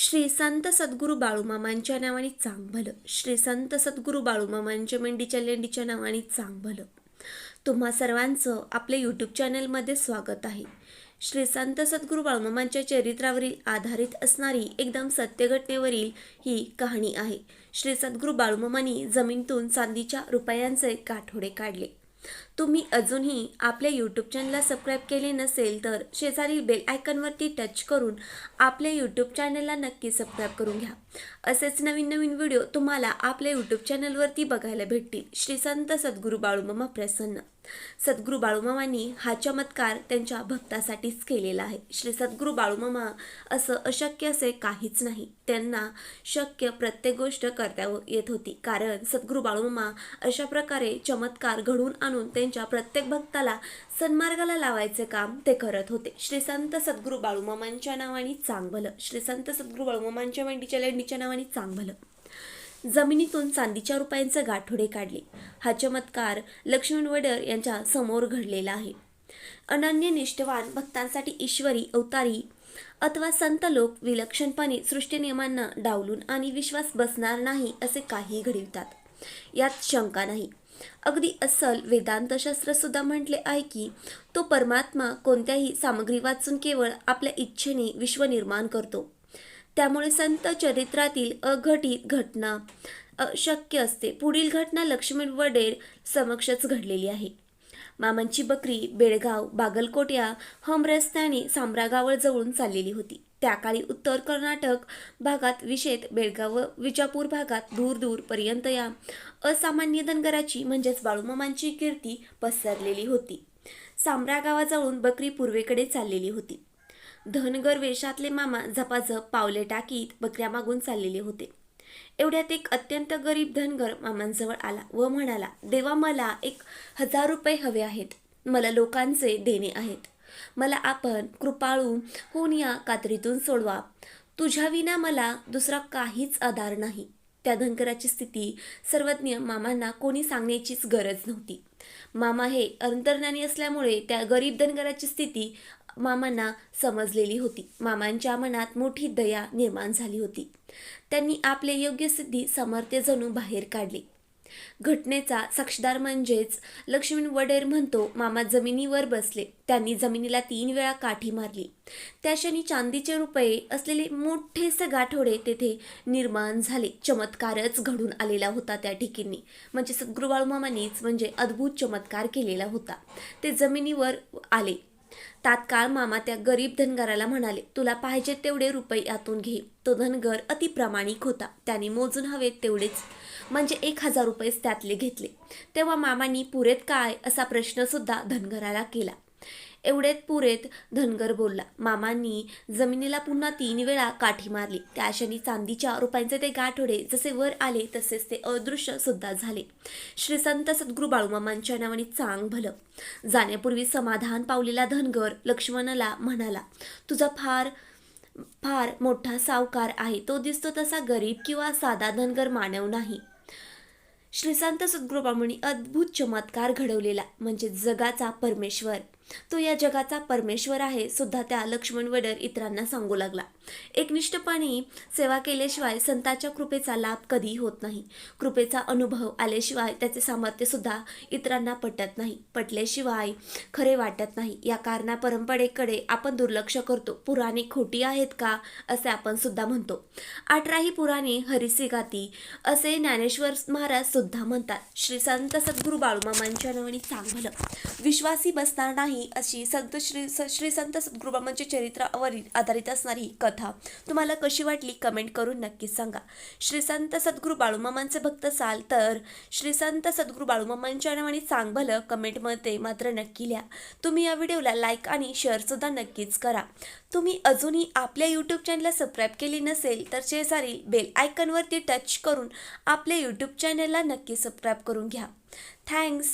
श्री संत सद्गुरू बाळूमामांच्या नावाने चांग भलं श्री संत सद्गुरू बाळूमामांच्या मेंढीच्या लेंडीच्या नावाने चांग भलं तुम्हा सर्वांचं आपल्या यूट्यूब चॅनलमध्ये स्वागत आहे. श्री संत सद्गुरू बाळूमामांच्या चरित्रावरील आधारित असणारी एकदम सत्यघटनेवरील ही कहाणी आहे. श्री सद्गुरू बाळूमामांनी जमीनतून चांदीच्या रुपयांचे गाठोडे काढले. तुम्ही अजूनही आपल्या यूट्यूब चॅनलला सबस्क्राईब केले नसेल तर शेजारील बेल आयकनवरती टच करून आपल्या यूट्यूब चॅनलला नक्की सबस्क्राईब करून घ्या. असेच नवीन नवीन व्हिडिओ तुम्हाला आपल्या यूट्यूब चॅनलवरती बघायला भेटतील. श्री संत सद्गुरू बाळूमामा प्रसन्न. सद्गुरू बाळूमामांनी हा चमत्कार त्यांच्या भक्तासाठीच केलेला आहे. श्री सद्गुरू बाळूमामा असं अशक्य असे काहीच नाही. त्यांना शक्य प्रत्येक गोष्ट करता येत होती. कारण सद्गुरू बाळूमामा अशा प्रकारे चमत्कार घडवून आणून त्यांच्या प्रत्येक भक्ताला सन्मार्गाला लावायचे काम ते करत होते. श्री संत सद्गुरू बाळूमामांच्या नावाने चांगभलं. श्री संत सद्गुरू बाळूमामांच्या मेंढीच्या लेंडीच्या नावाने चांगभलं. जमिनीतून चांदीच्या रुपयांचे गाठोडे काढले. हा चमत्कार लक्ष्मण वडर यांच्या समोर घडलेला आहे. अनन्य निष्ठवान भक्तांसाठी ईश्वरी अवतारी अथवा संत लोक विलक्षणपणे सृष्टी नियमांना डावलून आणि विश्वास बसणार नाही असे काही घडवितात. यात शंका नाही. अगदी अस्सल वेदांतशास्त्र सुद्धा म्हटले आहे की तो परमात्मा कोणत्याही सामग्री वाचून केवळ आपल्या इच्छेने विश्व निर्माण करतो. त्यामुळे संत चरित्रातील अघटित घटना शक्य असते. पुढील घटना लक्ष्मी वडेर समक्षच घडलेली आहे. मामांची बकरी बेळगाव बागलकोट या हम रस्त्याने सामरागावळ जवळून चाललेली होती. त्या काळी उत्तर कर्नाटक भागात विशेष बेळगाव व विजापूर भागात दूर दूर पर्यंत या. असामान्य धनगराची म्हणजेच बाळूमामांची कीर्ती पसरलेली होती. सांब्रा गावाजवळून बकरी पूर्वेकडे चाललेली होती. धनगर वेशातले मामा झपाझप पावले टाकीत बकऱ्या मागून चाललेले होते. एवढ्यात एक अत्यंत गरीब धनगर मामांजवळ आला व म्हणाला देवा मला एक हजार रुपये हवे आहेत. मला लोकांचे देणे आहेत. मला आपण कृपाळू होऊन या कात्रीतून सोडवा. तुझ्या विना मला दुसरा काहीच आधार नाही. त्या धनकराची स्थिती सर्वज्ञ मामांना कोणी सांगण्याचीच गरज नव्हती. मामा हे अंतर्ज्ञानी असल्यामुळे त्या गरीब धनगराची स्थिती मामांना समजलेली होती. मामांच्या मनात मोठी दया निर्माण झाली होती. त्यांनी आपले योग्य सिद्धी सामर्थ्य जणू बाहेर काढले. घटनेचा साक्षीदार म्हणजेच लक्ष्मण वडेर म्हणतो मामा जमिनीवर बसले. त्यांनी जमिनीला तीन वेळा काठी मारली. त्या क्षणी चांदीचे रुपये असलेले मोठेसे गाठोडे तेथे निर्माण झाले. चमत्कारच घडून आलेला होता त्या ठिकाणी. म्हणजे सद्गुरुबाळू मामानीच म्हणजे अद्भुत चमत्कार केलेला होता. ते जमिनीवर आले. तात्काळ मामा त्या गरीब धनगराला म्हणाले तुला पाहिजे तेवढे रुपये यातून घे. तो धनगर अतिप्रामाणिक होता. त्याने मोजून हवेत तेवढेच म्हणजे एक हजार रुपयेच त्यातले घेतले. तेव्हा मामांनी पुरेत काय असा प्रश्न सुद्धा धनगराला केला. एवढेत पुरेत धनगर बोलला. मामांनी जमिनीला पुन्हा तीन वेळा काठी मारली. त्या क्षणी चांदीच्या रुपयांचे ते गाठोडे जसे वर आले तसेच ते अदृश्य सुद्धा झाले. श्री संत सद्गुरू बाळूमामांच्या नावाने चांग भलं. जाण्यापूर्वी समाधान पावलेला धनगर लक्ष्मणाला म्हणाला तुझा फार फार मोठा सावकार आहे. तो दिसतो तसा गरीब किंवा साधा धनगर मानव नाही. श्रीसंत सद्गुरुबामणी अद्भुत चमत्कार घडवलेला म्हणजे जगाचा परमेश्वर. तो या जगाचा परमेश्वर आहे सुद्धा त्या लक्ष्मण वडर इतरांना सांगू लागला. एकनिष्ठपणे सेवा केल्याशिवाय संताच्या कृपेचा लाभ कधी होत नाही. कृपेचा अनुभव आल्याशिवाय त्याचे सामर्थ्य सुद्धा इतरांना पटत नाही. पटल्याशिवाय खरे वाटत नाही. या कारणा परंपरेकडे आपण दुर्लक्ष करतो. पुराणे खोटी आहेत का असे आपण सुद्धा म्हणतो. अठराही पुराणे हरिसी गाती असे ज्ञानेश्वर महाराज सुद्धा म्हणतात. श्री संत सद्गुरू बाळूमामांच्या नावाने चांगलं. विश्वासी बसणार नाही अशी संत श्री स- श्री संत सद्गुरुबाबांच्या चरित्रावरील आधारित असणारी ही कथा. तुम्हाला कशी वाटली कमेंट करून नक्कीच सांगा. श्री संत सद्गुरू बाळूमामांचे भक्त असाल तर श्री संत सद्गुरू बाळूमामांच्या नावाने सांग भलं कमेंटमध्ये मात्र नक्की लिहा. तुम्ही या व्हिडिओला लाईक आणि शेअरसुद्धा नक्कीच करा. तुम्ही अजूनही आपल्या यूट्यूब चॅनलला सबस्क्राईब केली नसेल तर शेजारी बेल आयकनवरती टच करून आपल्या यूट्यूब चॅनलला नक्की सबस्क्राईब करून घ्या. थँक्स.